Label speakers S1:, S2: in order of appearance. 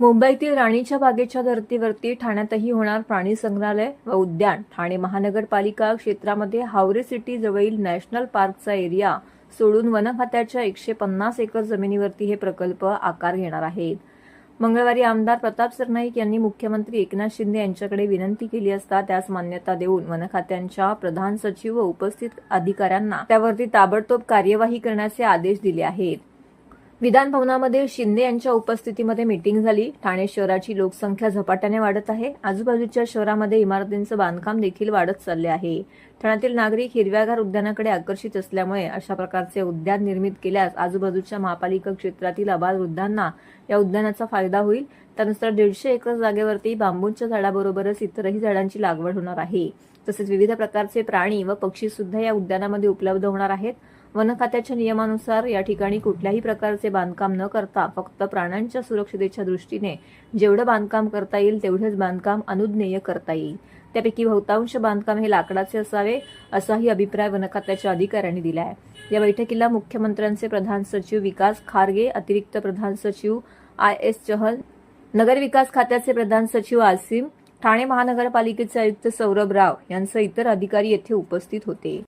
S1: मुंबईतील राणीच्या बागेच्या धर्तीवरती ठाण्यातही होणार प्राणी संग्रहालय व उद्यान. ठाणे महानगरपालिका क्षेत्रामध्ये हावरे सिटी जवळील नॅशनल पार्कचा एरिया सोडून वन खात्याच्या एकशे पन्नास एकर जमिनीवरती हे प्रकल्प आकार घेणार आहेत. मंगळवारी आमदार प्रताप सरनाईक यांनी मुख्यमंत्री एकनाथ शिंदे यांच्याकडे विनंती केली असता त्यास मान्यता देऊन वन खात्यांच्या प्रधान सचिव व उपस्थित अधिकाऱ्यांना त्यावरती ताबडतोब कार्यवाही करण्याचे आदेश दिले आहेत. विधान भवनामध्ये शिंदे यांच्या उपस्थितीमध्ये मीटिंग झाली. ठाणे शहराची लोकसंख्या झपाट्याने वाढत आहे. आजूबाजूच्या शहरामध्ये इमारतींचं बांधकाम देखील वाढत चालले आहे. ठाण्यातील नागरिक हिरव्यागार उद्यानाकडे आकर्षित असल्यामुळे अशा प्रकारचे उद्यान निर्मित केल्यास आजूबाजूच्या महापालिका क्षेत्रातील आबाल वृद्धांना या उद्यानाचा फायदा होईल. त्यानुसार दीडशे एकर जागेवरती बांबूंच्या झाडाबरोबरच इतरही झाडांची लागवड होणार आहे. तसेच विविध प्रकारचे प्राणी व पक्षी सुद्धा या उद्यानामध्ये उपलब्ध होणार आहेत. वन खात्याच्या नियमानुसार या ठिकाणी कुठल्याही प्रकारचे बांधकाम न करता फक्त प्राण्यांच्या सुरक्षितेच्या दृष्टीने जेवढं बांधकाम करता येईल तेवढेच बांधकाम अनुज्ञेय करता येईल. त्यापैकी बहुतांश बांधकाम हे लाकडाचे असावे असाही अभिप्राय वन खात्याच्या अधिकाऱ्यांनी दिला आहे या बैठकीला मुख्यमंत्र्यांचे प्रधान सचिव विकास खारगे अतिरिक्त प्रधान सचिव आय एस चहल नगर विकास खात्याचे प्रधान सचिव आसिम ठाणे महानगरपालिकेचे आयुक्त सौरभ राव यांसह इतर अधिकारी येथे उपस्थित होते.